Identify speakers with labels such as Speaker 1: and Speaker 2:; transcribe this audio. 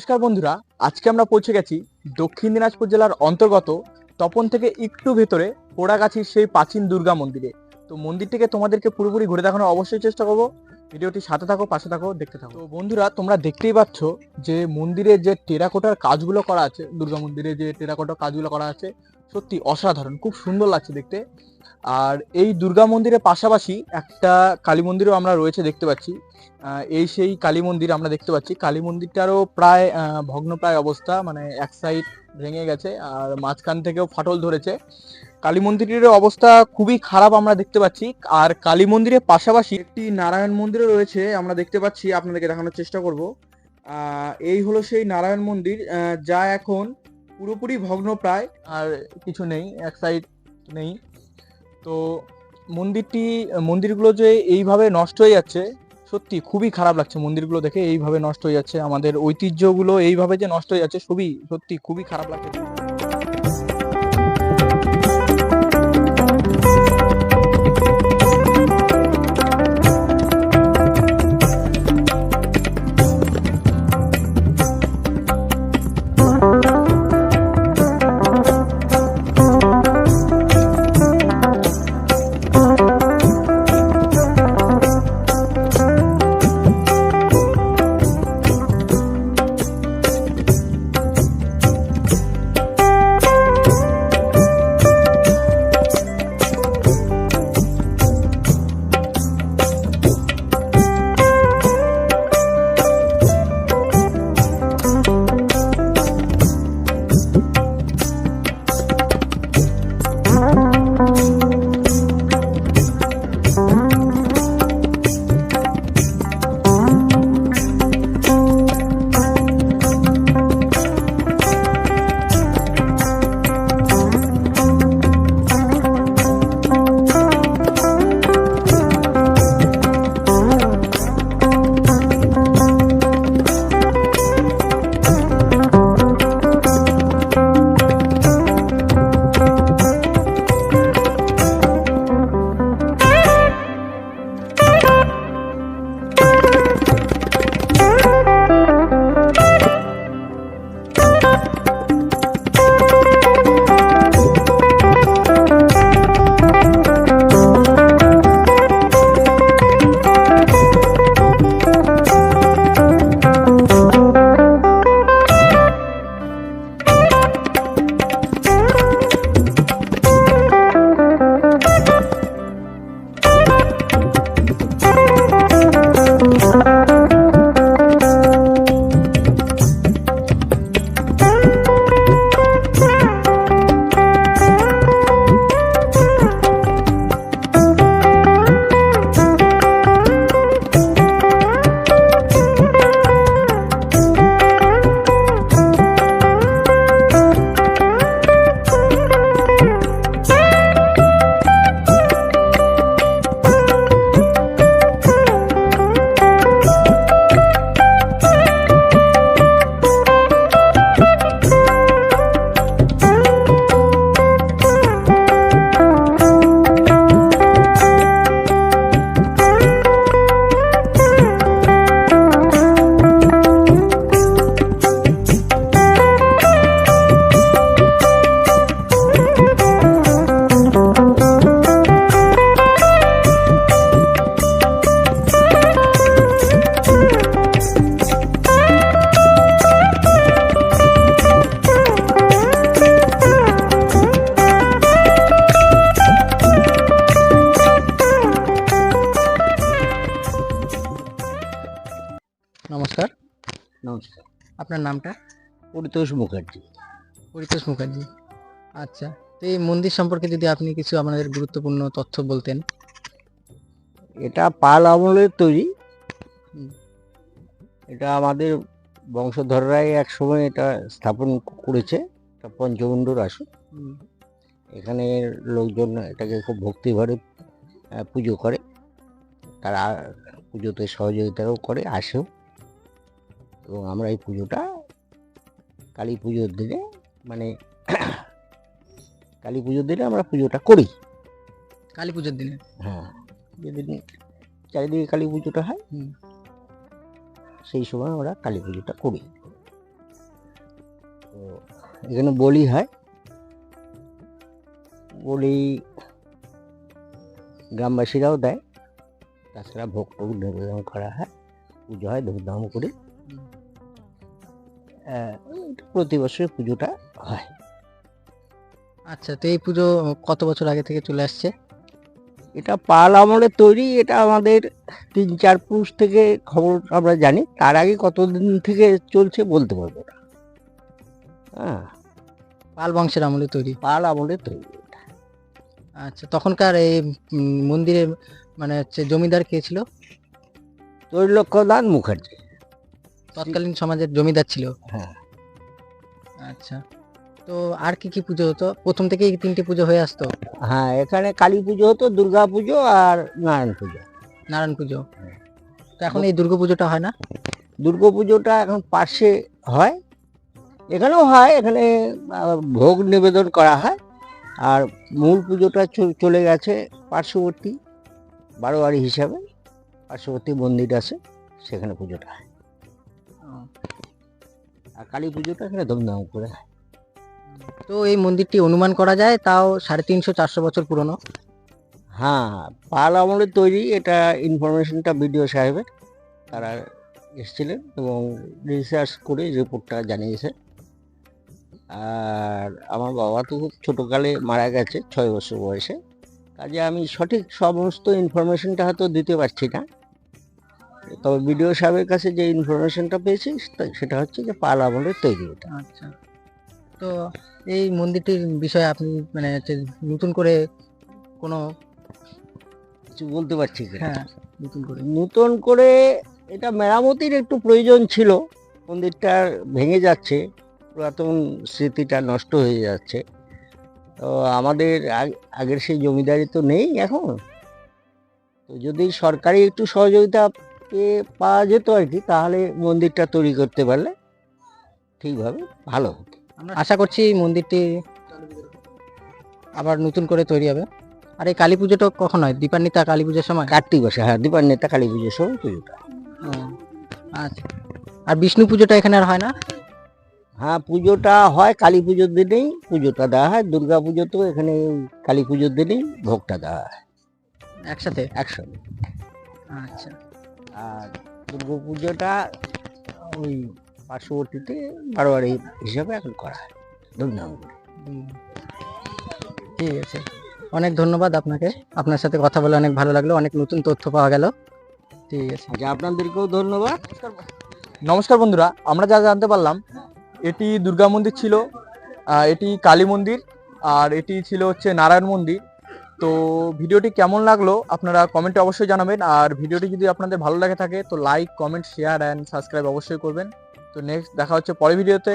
Speaker 1: নমস্কার বন্ধুরা, আজকে আমরা পৌঁছে গেছি দক্ষিণ দিনাজপুর জেলার অন্তর্গত তপন থেকে একটু ভেতরে পোড়াগাছির সেই প্রাচীন দুর্গা মন্দিরে। তো মন্দিরটিকে তোমাদেরকে পুরোপুরি ঘুরে দেখানোর অবশ্যই চেষ্টা করব। ভিডিওটি সাথে থাকো, পাশে থাকো, দেখতে থাকো। তো বন্ধুরা, তোমরা দেখতেই পাচ্ছ যে মন্দিরে যে টেরাকোটার কাজগুলো করা আছে, দুর্গা মন্দিরে যে টেরাকোটার কাজগুলো করা আছে সত্যি অসাধারণ, খুব সুন্দর লাগছে দেখতে। আর এই দুর্গা মন্দিরের পাশাপাশি একটা কালী মন্দিরও আমরা রয়েছে দেখতে পাচ্ছি। এই সেই কালী মন্দির আমরা দেখতে পাচ্ছি। কালী মন্দিরটারও প্রায় ভগ্নপ্রায় অবস্থা মানে এক সাইড ভেঙে গেছে আর মাঝখান থেকেও ফাটল ধরেছে। কালী মন্দিরের অবস্থা খুবই খারাপ আমরা দেখতে পাচ্ছি। আর কালী মন্দিরের পাশাপাশি একটি নারায়ণ মন্দিরও রয়েছে, আমরা দেখতে পাচ্ছি। আপনাদেরকে দেখানোর চেষ্টা করব। এই হলো সেই নারায়ণ মন্দির যা এখন পুরোপুরি ভগ্ন প্রায়, আর কিছু নেই, এক সাইড নেই। তো মন্দিরটি, মন্দিরগুলো যে এইভাবে নষ্ট হয়ে যাচ্ছে, সত্যি খুবই খারাপ লাগছে মন্দিরগুলো দেখে, এইভাবে নষ্ট হয়ে যাচ্ছে। আমাদের ঐতিহ্যগুলো এইভাবে যে নষ্ট হয়ে যাচ্ছে, সবই সত্যি খুবই খারাপ লাগছে।
Speaker 2: আপনার নামটা?
Speaker 3: পরিতোষ মুখার্জি।
Speaker 2: পরিতোষ মুখার্জি। আচ্ছা তো এই মন্দির সম্পর্কে যদি আপনি কিছু আমাদের গুরুত্বপূর্ণ তথ্য বলতেন।
Speaker 3: এটা পাল আমলের তৈরি। এটা আমাদের বংশধররাই এক সময় এটা স্থাপন করেছে পঞ্চমুণ্ডুর আসন। এখানে লোকজন এটাকে খুব ভক্তিভরে আহ, পুজো করে। তারা পুজোতে সহযোগিতাও করে আসেও। এবং আমরা এই পুজোটা কালী পুজোর দিনে মানে কালী পুজোর দিনে আমরা পুজোটা করি।
Speaker 2: কালী পুজোর দিনে?
Speaker 3: হ্যাঁ যেদিন চারিদিকে কালী পুজোটা হয়। সেই সময় আমরা কালী পুজোটা করি। তো এখানে বলি হয় বলি গ্রামবাসীরাও দেয়। তাছাড়া ভোগ টোগ নিবেদন করা হয় পুজো হয় ধুমধাম করে। প্রতি বছর পুজোটা হয়।
Speaker 2: আচ্ছা তো এই পুজো কত বছর আগে থেকে চলে আসছে?
Speaker 3: এটা পাল আমলের তৈরি এটা আমাদের তিন চার পুরুষ থেকে খবর আমরা জানি। তার আগে কতদিন থেকে চলছে বলতে পারব না। হ্যাঁ।
Speaker 2: পাল বংশের আমলে তৈরি?
Speaker 3: পাল আমলের তৈরি
Speaker 2: আচ্ছা তখনকার এই উম, মন্দিরের মানে হচ্ছে জমিদার কে ছিল?
Speaker 3: তৈলক্ষ্যদান মুখার্জি।
Speaker 2: তৎকালীন সমাজের জমিদার ছিল।
Speaker 3: হ্যাঁ।
Speaker 2: আচ্ছা। তো আর কি কি পুজো হতো? প্রথম থেকেই এই তিনটে পুজো হয়ে আসতো?
Speaker 3: হ্যাঁ এখানে কালী পুজো হতো দুর্গা পুজো আর নারায়ণ পুজো।
Speaker 2: নারায়ণ পুজো। তো এখন এই দুর্গা পুজোটা হয় না?
Speaker 3: দুর্গা পুজোটা এখন পাশে হয়। এখানেও হয় এখানে ভোগ নিবেদন করা হয়। আর মূল পুজোটা চলে গেছে পার্শ্ববর্তী বারোয়ারি হিসাবে। পার্শ্ববর্তী মন্দির আছে সেখানে পুজোটা হয়। আর কালী পুজোটা এখানে ধুমধাম করে।
Speaker 2: তো এই মন্দিরটি অনুমান করা যায় তাও সাড়ে তিনশো চারশো বছর পুরনো।
Speaker 3: হ্যাঁ পাল আমলের তৈরি এটা ইনফরমেশনটা বিডিও সাহেবের। তারা এসেছিলেন এবং রিসার্চ করে রিপোর্টটা জানিয়েছে। আর আমার বাবা তো খুব ছোটোকালে মারা গেছে ছয় বছর বয়সে। কাজে আমি সঠিক সমস্ত ইনফরমেশনটা হয়তো দিতে পারছি না। তবে বিডিও সাহেবের কাছে যে ইনফরমেশনটা পেয়েছি সেটা হচ্ছে যে পাল আমলের তৈরি এটা।
Speaker 2: আচ্ছা। তো এই মন্দিরটির বিষয়ে আপনি মানে হচ্ছে নতুন করে কোনো
Speaker 3: কিছু বলতে পারছি কি
Speaker 2: হ্যাঁ নতুন করে।
Speaker 3: নতুন করে এটা মেরামতির একটু প্রয়োজন ছিল মন্দিরটা ভেঙে যাচ্ছে পুরাতন স্মৃতিটা নষ্ট হয়ে যাচ্ছে। তো আমাদের আগ- আগের সেই জমিদারি তো নেই এখন। তো যদি সরকারি একটু সহযোগিতা পেয়ে পাওয়া যেত আর কি তাহলে মন্দিরটা তৈরি করতে পারলে ঠিকভাবে ভালো হতো।
Speaker 2: আশা করছি মন্দিরটি আবার নতুন করে তৈরি হবে। আর এই কালী পুজোটা কখন হয়? দীপান্বিতা কালী পুজোর সময়?
Speaker 3: কার্তিক মাসে হ্যাঁ দীপান্বিতা কালী পুজোর সময় পুজোটা
Speaker 2: আচ্ছা। আর বিষ্ণু পুজোটা এখানে আর হয় না?
Speaker 3: হ্যাঁ পুজোটা হয় কালী পুজোর দিনেই পুজোটা দেওয়া হয়। দুর্গা পুজো তো এখানে কালী পুজোর দিনেই ভোগটা দেওয়া হয়।
Speaker 2: একসাথে?
Speaker 3: একসঙ্গে
Speaker 2: আচ্ছা।
Speaker 3: আর দুর্গা পুজোটা ওই পার্শ্ববর্তীতে বারোয়ারি হিসাবে এখন করা হয়। ধুমধাম।
Speaker 2: ঠিক আছে। অনেক ধন্যবাদ আপনাকে। আপনার সাথে কথা বলে অনেক ভালো লাগল। অনেক নতুন তথ্য পাওয়া গেল। ঠিক আছে।
Speaker 3: আচ্ছা আপনাদেরকেও ধন্যবাদ।
Speaker 1: নমস্কার বন্ধুরা। আমরা যা জানতে পারলাম এটি দুর্গা মন্দির ছিল এটি কালী মন্দির আর এটি ছিল হচ্ছে নারায়ণ মন্দির। তো ভিডিওটি কেমন লাগল আপনারা কমেন্টে অবশ্যই জানাবেন। আর ভিডিওটি যদি আপনাদের ভালো লাগে থাকে, তো like comment share and subscribe অবশ্যই করবেন। তো নেক্সট দেখা হচ্ছে পরের ভিডিওতে